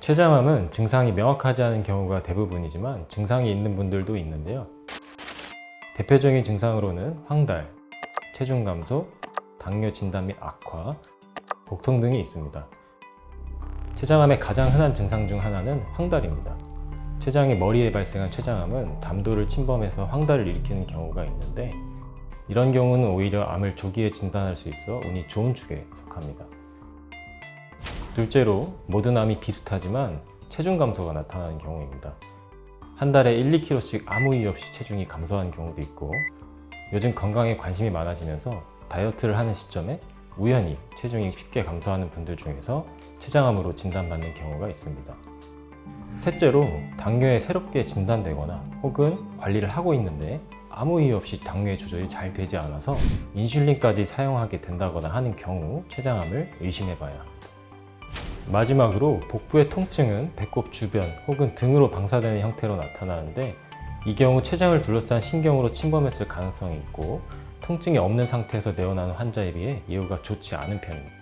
췌장암은 증상이 명확하지 않은 경우가 대부분이지만 증상이 있는 분들도 있는데요. 대표적인 증상으로는 황달, 체중 감소, 당뇨 진단 및 악화, 복통 등이 있습니다. 췌장암의 가장 흔한 증상 중 하나는 황달입니다. 췌장이 머리에 발생한 췌장암은 담도를 침범해서 황달을 일으키는 경우가 있는데 이런 경우는 오히려 암을 조기에 진단할 수 있어 운이 좋은 축에 속합니다. 둘째로 모든 암이 비슷하지만 체중 감소가 나타나는 경우입니다. 한 달에 1, 2kg씩 아무 이유 없이 체중이 감소하는 경우도 있고 요즘 건강에 관심이 많아지면서 다이어트를 하는 시점에 우연히 체중이 쉽게 감소하는 분들 중에서 췌장암으로 진단받는 경우가 있습니다. 셋째로 당뇨에 새롭게 진단되거나 혹은 관리를 하고 있는데 아무 이유 없이 당뇨의 조절이 잘 되지 않아서 인슐린까지 사용하게 된다거나 하는 경우 췌장암을 의심해 봐야 합니다. 마지막으로 복부의 통증은 배꼽 주변 혹은 등으로 방사되는 형태로 나타나는데 이 경우 췌장을 둘러싼 신경으로 침범했을 가능성이 있고 통증이 없는 상태에서 내어나는 환자에 비해 예후가 좋지 않은 편입니다.